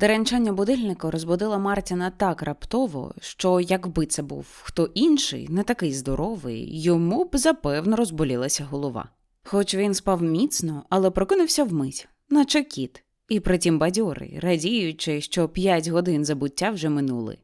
Деренчання будильника розбудило Мартіна так раптово, що якби це був хто інший, не такий здоровий, йому б запевно розболілася голова. Хоч він спав міцно, але прокинувся вмить, наче кіт, і притім бадьорий, радіючи, що п'ять годин забуття вже минули.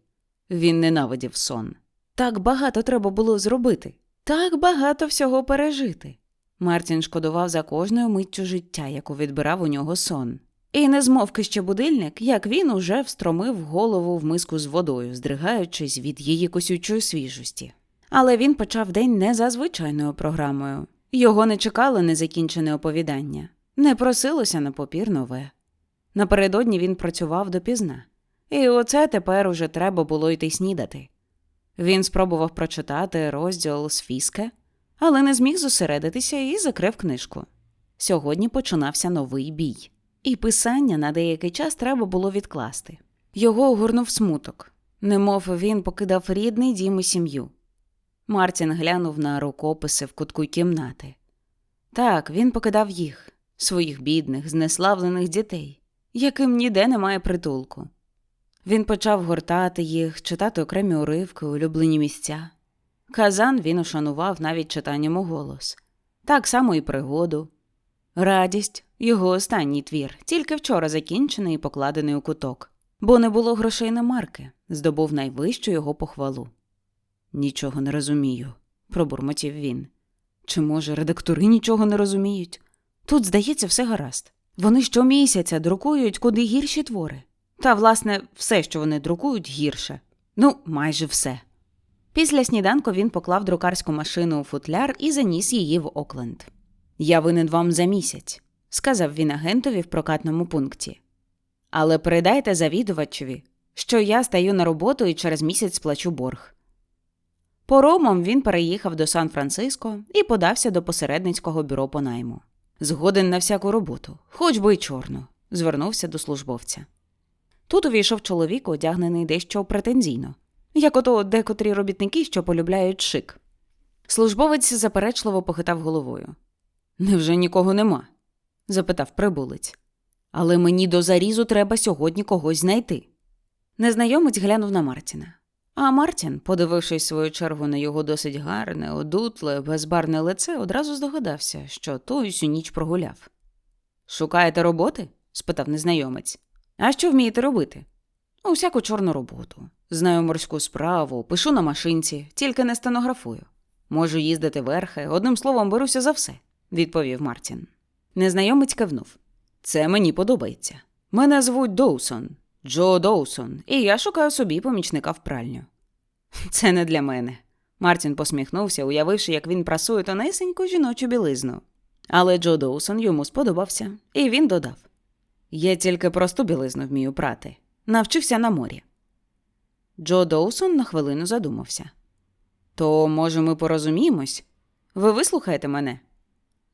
Він ненавидів сон. Так багато треба було зробити, так багато всього пережити. Мартін шкодував за кожною миттю життя, яку відбирав у нього сон. І не змовки ще будильник, як він уже встромив голову в миску з водою, здригаючись від її косючої свіжості. Але він почав день не за звичайною програмою. Його не чекало незакінчене оповідання, не просилося на попір нове. Напередодні він працював допізна, і оце тепер уже треба було йти снідати. Він спробував прочитати розділ з фіске, але не зміг зосередитися і закрив книжку. Сьогодні починався новий бій, і писання на деякий час треба було відкласти. Його огорнув смуток, немов він покидав рідний дім і сім'ю. Мартін глянув на рукописи в кутку кімнати. Так, він покидав їх, своїх бідних, знеславлених дітей, яким ніде немає притулку. Він почав гортати їх, читати окремі уривки, улюблені місця. Казан він ушанував навіть читанням у голос. Так само і пригоду. Радість його останній твір, тільки вчора закінчений і покладений у куток, бо не було грошей на марки, здобув найвищу його похвалу. Нічого не розумію, пробурмотів він. Чи, може, редактори нічого не розуміють? Тут, здається, все гаразд. Вони щомісяця друкують куди гірші твори. Та, власне, все, що вони друкують, гірше. Ну, майже все. Після сніданку він поклав друкарську машину у футляр і заніс її в Окленд. Я винен вам за місяць, сказав він агентові в прокатному пункті. Але передайте завідувачеві, що я стаю на роботу і через місяць сплачу борг. Поромом він переїхав до Сан-Франциско і подався до посередницького бюро по найму. Згоден на всяку роботу, хоч би й чорну, звернувся до службовця. Тут увійшов чоловік, одягнений дещо претензійно, як ото декотрі робітники, що полюбляють шик. Службовець заперечливо похитав головою. Невже нікого нема? запитав прибулець. Але мені до зарізу треба сьогодні когось знайти. Незнайомець глянув на Мартіна. А Мартін, подивившись свою чергу на його досить гарне, одутле, безбарне лице, одразу здогадався, що той усю ніч прогуляв. Шукаєте роботи? спитав незнайомець. А що вмієте робити? Усяку чорну роботу. Знаю морську справу, пишу на машинці, тільки не стенографую. Можу їздити верхи, одним словом, беруся за все, відповів Мартін. Незнайомець кивнув. Це мені подобається. Мене звуть Доусон, Джо Доусон, і я шукаю собі помічника в пральню. Це не для мене. Мартін посміхнувся, уявивши, як він прасує тонесеньку жіночу білизну. Але Джо Доусон йому сподобався, і він додав: Я тільки просту білизну вмію прати. Навчився на морі. Джо Доусон на хвилину задумався. То, може, ми порозуміємось? Ви вислухаєте мене?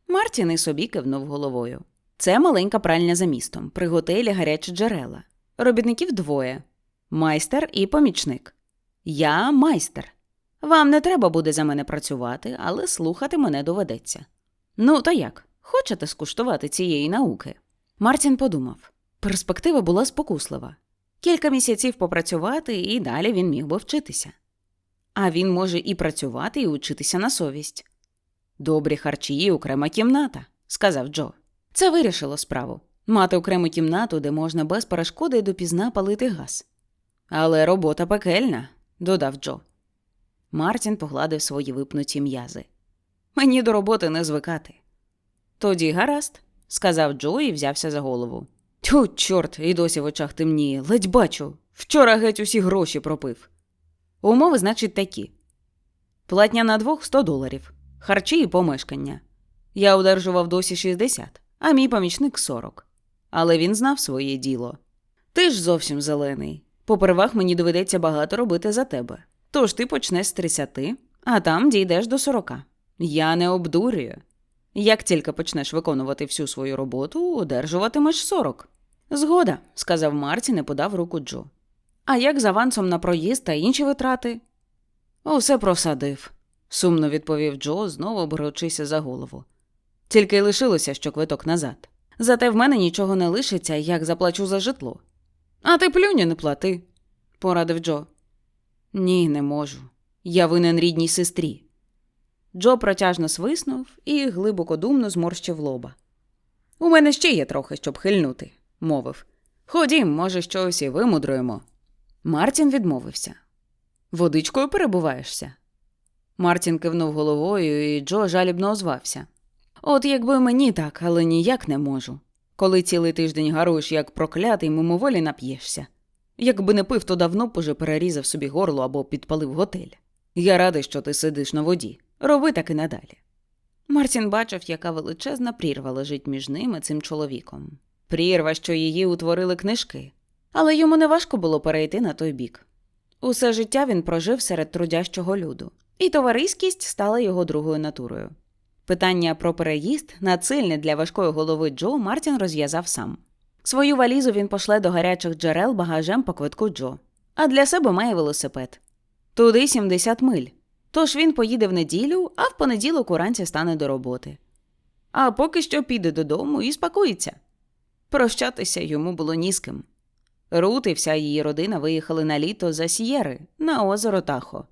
Мартін і собі кивнув головою. Це маленька пральня за містом, при готелі гарячі джерела. Робітників двоє майстер і помічник. Я майстер. Вам не треба буде за мене працювати, але слухати мене доведеться. Ну, то як? Хочете скуштувати цієї науки? Мартін подумав. Перспектива була спокуслива. Кілька місяців попрацювати, і далі він міг би вчитися. А він може і працювати, і учитися на совість. Добрі харчі і окрема кімната, сказав Джо. Це вирішило справу мати окрему кімнату, де можна без перешкоди допізна палити газ. Але робота пекельна, додав Джо. Мартін погладив свої випнуті м'язи. Мені до роботи не звикати. Тоді гаразд, сказав Джо і взявся за голову. Тю, чорт, і досі в очах темніє, ледь бачу. Вчора геть усі гроші пропив. Умови, значить, такі: платня на двох 100 доларів, харчі і помешкання. Я одержував досі 60, а мій помічник 40. Але він знав своє діло. Ти ж зовсім зелений. Попервах мені доведеться багато робити за тебе. Тож ти почнеш з 30, а там дійдеш до 40. Я не обдурюю. Як тільки почнеш виконувати всю свою роботу, одержуватимеш 40. Згода, сказав Мартін і подав руку Джо. А як з авансом на проїзд та інші витрати? Усе просадив, сумно відповів Джо, знову борючися за голову. Тільки й лишилося, що квиток назад. Зате в мене нічого не лишиться, як заплачу за житло. А ти плюнь не плати, порадив Джо. Ні, не можу. Я винен рідній сестрі. Джо протяжно свиснув і глибоко думно зморщив лоба. У мене ще є трохи, щоб хильнути, мовив. Ходім, може, щось і вимудруємо. Мартін відмовився. Водичкою перебуваєшся? Мартін кивнув головою, і Джо жалібно озвався. От якби мені так, але ніяк не можу. Коли цілий тиждень гаруєш, як проклятий, мимоволі нап'єшся. Якби не пив, то давно б уже перерізав собі горло або підпалив готель. Я радий, що ти сидиш на воді. Роби так і надалі. Мартін бачив, яка величезна прірва лежить між ними цим чоловіком. Прірва, що її утворили книжки. Але йому не важко було перейти на той бік. Усе життя він прожив серед трудящого люду, і товариськість стала його другою натурою. Питання про переїзд, надсильне для важкої голови Джо, Мартін розв'язав сам. Свою валізу він пошле до гарячих джерел багажем по квитку Джо, а для себе має велосипед. Туди 70 миль. Тож він поїде в неділю, а в понеділок уранці стане до роботи. А поки що піде додому і спакується. Прощатися йому було ні з ким. Рут і вся її родина виїхали на літо за Сієри на озеро Тахо.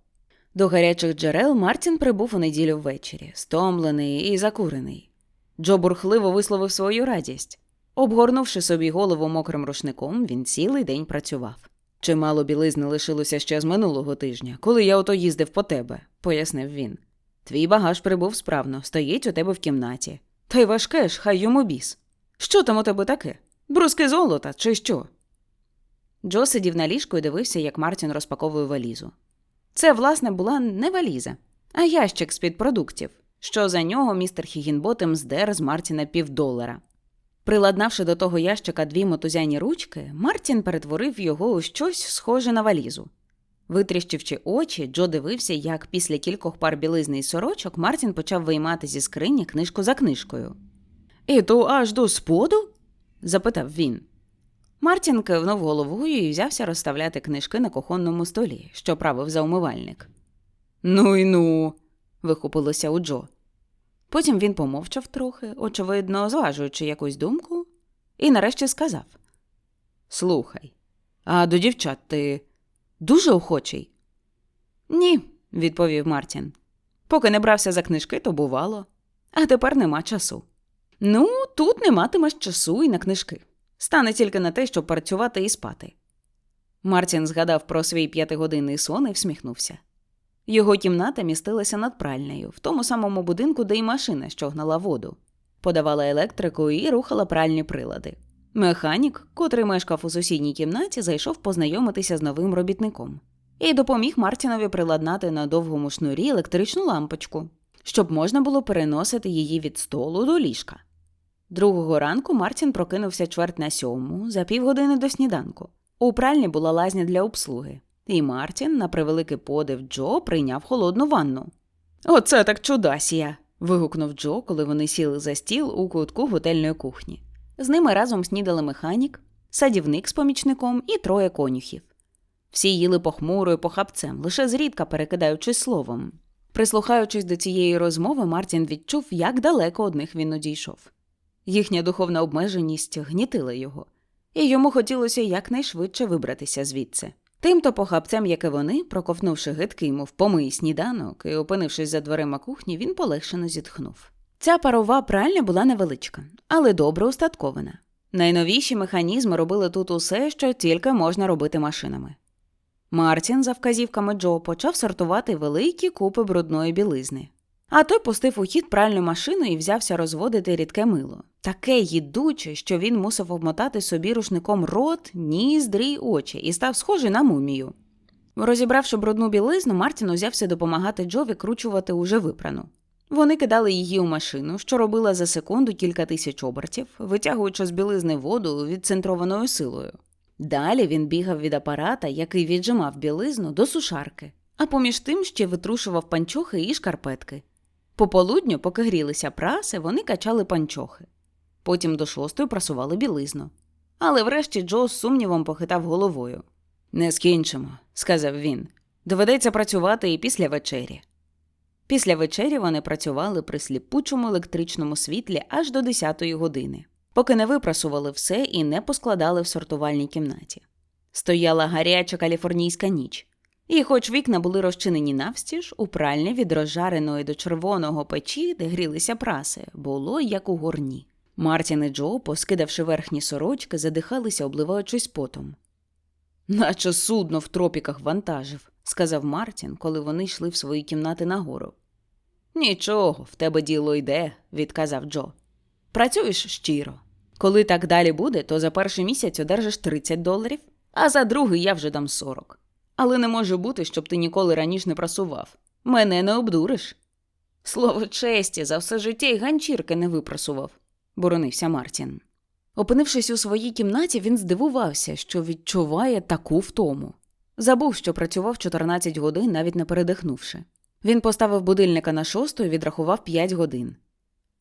До гарячих джерел Мартін прибув у неділю ввечері, стомлений і закурений. Джо бурхливо висловив свою радість. Обгорнувши собі голову мокрим рушником, він цілий день працював. Чимало білизни лишилося ще з минулого тижня, коли я ото їздив по тебе, пояснив він. Твій багаж прибув справно, стоїть у тебе в кімнаті. Та й важке ж, хай йому біс. Що там у тебе таке? Бруски золота, чи що? Джо сидів на ліжку і дивився, як Мартін розпаковує валізу. Це, власне, була не валіза, а ящик з-під продуктів, що за нього містер Хігінботем здер з Мартіна півдолара. Приладнавши до того ящика дві мотузяні ручки, Мартін перетворив його у щось схоже на валізу. Витріщивши очі, Джо дивився, як після кількох пар білизни і сорочок Мартін почав виймати зі скрині книжку за книжкою. І то аж до споду? запитав він. Мартін кивнув головою і взявся розставляти книжки на кухонному столі, що правив за умивальник. Ну й ну, вихопилося у Джо. Потім він помовчав трохи, очевидно, зважуючи якусь думку, і нарешті сказав: Слухай, а до дівчат ти дуже охочий? Ні, відповів Мартін. Поки не брався за книжки, то бувало, а тепер нема часу. Ну, тут не матимеш часу і на книжки. Стане тільки на те, щоб працювати і спати. Мартін згадав про свій п'ятигодинний сон і всміхнувся. Його кімната містилася над пральнею, в тому самому будинку, де й машина, що гнала воду, подавала електрику і рухала пральні прилади. Механік, котрий мешкав у сусідній кімнаті, зайшов познайомитися з новим робітником і допоміг Мартінові приладнати на довгому шнурі електричну лампочку, щоб можна було переносити її від столу до ліжка. Другого ранку Мартін прокинувся чверть на сьому за півгодини до сніданку. У пральні була лазня для обслуги, і Мартін, на превеликий подив Джо, прийняв холодну ванну. Оце так чудасія. вигукнув Джо, коли вони сіли за стіл у кутку готельної кухні. З ними разом снідали механік, садівник з помічником і троє конюхів. Всі їли похмуро і похапцем, лише зрідка перекидаючись словом. Прислухаючись до цієї розмови, Мартін відчув, як далеко одних він одійшов. Їхня духовна обмеженість гнітила його, і йому хотілося якнайшвидше вибратися звідси. Тимто похапцем, як і вони, проковнувши гидкий, мов помий сніданок і опинившись за дверима кухні, він полегшено зітхнув. Ця парова пральня була невеличка, але добре устаткована. Найновіші механізми робили тут усе, що тільки можна робити машинами. Мартін, за вказівками Джо, почав сортувати великі купи брудної білизни. А той пустив у хід пральну машину і взявся розводити рідке мило. Таке їдуче, що він мусив обмотати собі рушником рот, ніздрі й очі і став схожий на мумію. Розібравши брудну білизну, Мартін узявся допомагати Джо викручувати уже випрану. Вони кидали її у машину, що робила за секунду кілька тисяч обертів, витягуючи з білизни воду відцентрованою силою. Далі він бігав від апарата, який віджимав білизну, до сушарки, а поміж тим ще витрушував панчохи і шкарпетки. Пополудню, поки грілися праси, вони качали панчохи. Потім до шостої прасували білизну. Але врешті Джо з сумнівом похитав головою. Не скінчимо, сказав він. Доведеться працювати і після вечері. Після вечері вони працювали при сліпучому електричному світлі аж до 10 години, поки не випрасували все і не поскладали в сортувальній кімнаті. Стояла гаряча каліфорнійська ніч, і, хоч вікна були розчинені навстіж, у пральні від розжареної до червоного печі, де грілися праси, було як у горні. Мартін і Джо, поскидавши верхні сорочки, задихалися, обливаючись потом. Наче судно в тропіках вантажив, сказав Мартін, коли вони йшли в свої кімнати нагору. Нічого, в тебе діло йде, відказав Джо. Працюєш щиро. Коли так далі буде, то за перший місяць одержиш 30 доларів, а за другий я вже дам 40. Але не може бути, щоб ти ніколи раніше не прасував. Мене не обдуриш. Слово честі, за все життя й ганчірки не випрасував, боронився Мартін. Опинившись у своїй кімнаті, він здивувався, що відчуває таку втому. Забув, що працював 14 годин, навіть не передихнувши. Він поставив будильника на шосту і відрахував 5 годин.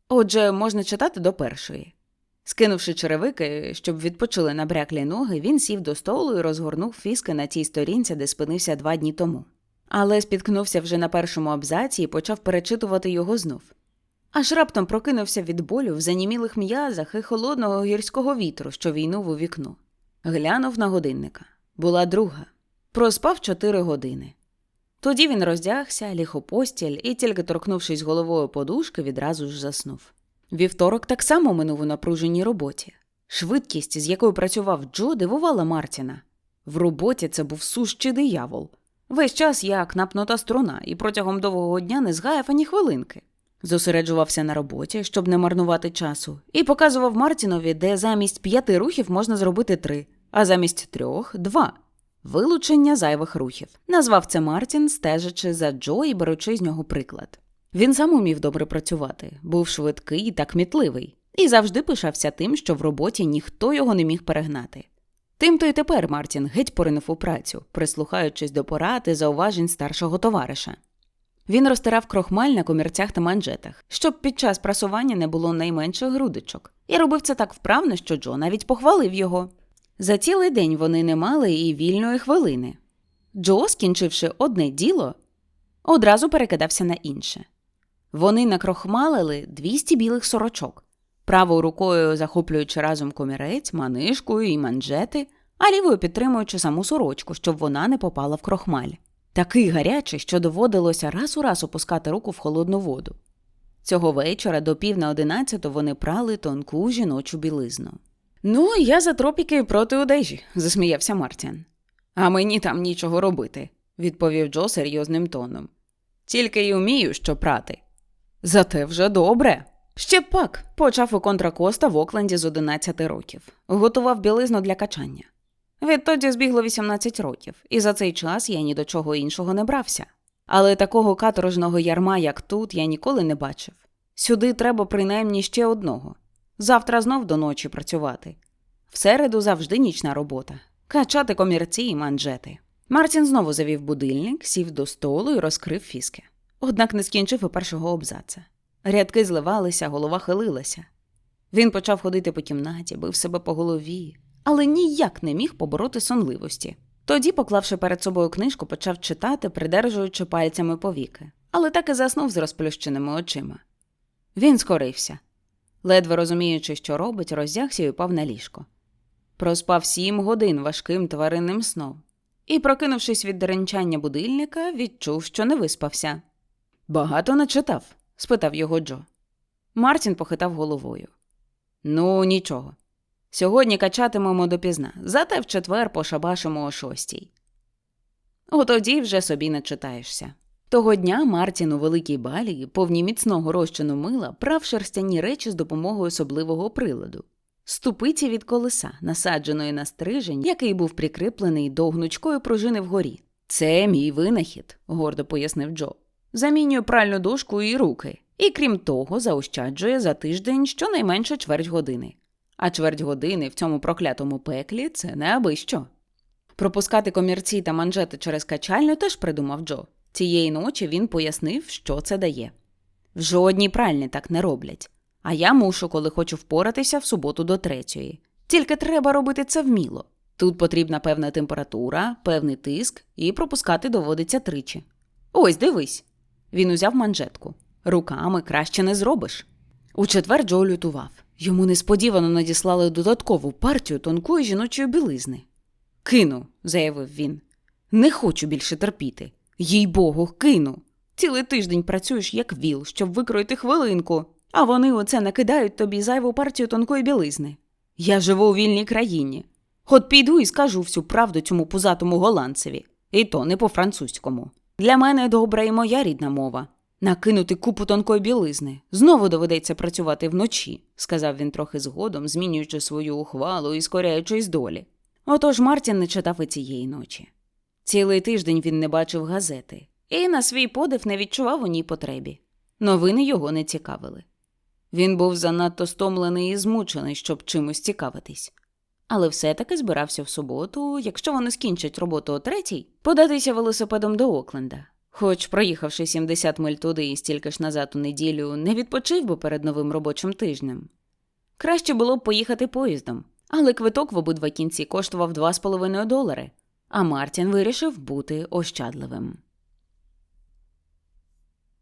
Отже, можна читати до першої. Скинувши черевики, щоб відпочили набряклі ноги, він сів до столу і розгорнув фіски на тій сторінці, де спинився два дні тому. Але спіткнувся вже на першому абзаці і почав перечитувати його знов. Аж раптом прокинувся від болю в занімілих м'язах і холодного гірського вітру, що війнув у вікно. Глянув на годинника. Була друга. Проспав чотири години. Тоді він роздягся, ліг у постіль і, тільки торкнувшись головою подушки, відразу ж заснув. Вівторок так само минув у напруженій роботі. Швидкість, з якою працював Джо, дивувала Мартіна. В роботі це був сущий диявол. Весь час як напнута струна, і протягом довгого дня не згаяв ані хвилинки. Зосереджувався на роботі, щоб не марнувати часу, і показував Мартінові, де замість п'яти рухів можна зробити три, а замість трьох два. Вилучення зайвих рухів. Назвав це Мартін, стежачи за Джо і беручи з нього приклад. Він сам умів добре працювати, був швидкий та кмітливий, і завжди пишався тим, що в роботі ніхто його не міг перегнати. Тим то й тепер Мартін геть поринув у працю, прислухаючись до порад і зауважень старшого товариша. Він розтирав крохмаль на комірцях та манжетах, щоб під час прасування не було найменших грудочок, і робив це так вправно, що Джо навіть похвалив його. За цілий день вони не мали і вільної хвилини. Джо, скінчивши одне діло, одразу перекидався на інше. Вони накрохмалили 200 білих сорочок, правою рукою захоплюючи разом комірець, манишкою і манжети, а лівою підтримуючи саму сорочку, щоб вона не попала в крохмаль. Такий гарячий, що доводилося раз у раз опускати руку в холодну воду. Цього вечора до пів на одинадцяту вони прали тонку жіночу білизну. Ну, я за тропіки проти одежі, засміявся Мартін. А мені там нічого робити, відповів Джо серйозним тоном. Тільки й умію, що прати. Зате вже добре. Ще пак почав у контракоста в Окленді з 11 років, готував білизну для качання. Відтоді збігло 18 років, і за цей час я ні до чого іншого не брався. Але такого каторжного ярма, як тут, я ніколи не бачив. Сюди треба принаймні ще одного. Завтра знов до ночі працювати. В середу завжди нічна робота. Качати комірці і манжети. Мартін знову завів будильник, сів до столу і розкрив фіски. Однак не скінчив і першого обзаца. Рядки зливалися, голова хилилася. Він почав ходити по кімнаті, бив себе по голові, але ніяк не міг побороти сонливості. Тоді, поклавши перед собою книжку, почав читати, придержуючи пальцями повіки, але так і заснув з розплющеними очима. Він скорився. Ледве розуміючи, що робить, роздягся і упав на ліжко. Проспав сім годин важким тваринним сном і, прокинувшись від деренчання будильника, відчув, що не виспався. Багато начитав? спитав його Джо. Мартін похитав головою. Ну, нічого. Сьогодні качатимемо допізна, зате в четвер пошабашимо о шостій. Отоді вже собі не читаєшся. Того дня Мартін у великій балії, повні міцного розчину мила, прав шерстяні речі з допомогою особливого приладу. Ступиці від колеса, насадженої на стрижень, який був прикріплений до гнучкої пружини вгорі. Це мій винахід, гордо пояснив Джо. Замінює пральну дошку і руки, і крім того, заощаджує за тиждень щонайменше чверть години. А чверть години в цьому проклятому пеклі це не аби що. Пропускати комірці та манжети через качальню теж придумав Джо. Цієї ночі він пояснив, що це дає. В жодній пральні так не роблять. А я мушу, коли хочу впоратися в суботу до третьої. Тільки треба робити це вміло. Тут потрібна певна температура, певний тиск, і пропускати доводиться тричі. Ось дивись. Він узяв манжетку. Руками краще не зробиш. У четвер Джо лютував. Йому несподівано надіслали додаткову партію тонкої жіночої білизни. Кину, заявив він. Не хочу більше терпіти. Їй богу, кину. Цілий тиждень працюєш як віл, щоб викроїти хвилинку, а вони оце накидають тобі зайву партію тонкої білизни. Я живу у вільній країні. От піду і скажу всю правду цьому пузатому голландцеві, і то не по-французькому. Для мене добра і моя рідна мова. Накинути купу тонкої білизни. Знову доведеться працювати вночі, сказав він трохи згодом, змінюючи свою ухвалу і скоряючись долі. Отож Мартін не читав і цієї ночі. Цілий тиждень він не бачив газети і на свій подив не відчував у ній потребі. Новини його не цікавили. Він був занадто стомлений і змучений, щоб чимось цікавитись. Але все-таки збирався в суботу, якщо вони скінчать роботу о третій, податися велосипедом до Окленда. Хоч, проїхавши 70 миль туди і стільки ж назад у неділю, не відпочив би перед новим робочим тижнем. Краще було б поїхати поїздом, але квиток в обидва кінці коштував 2,5 долари, а Мартін вирішив бути ощадливим.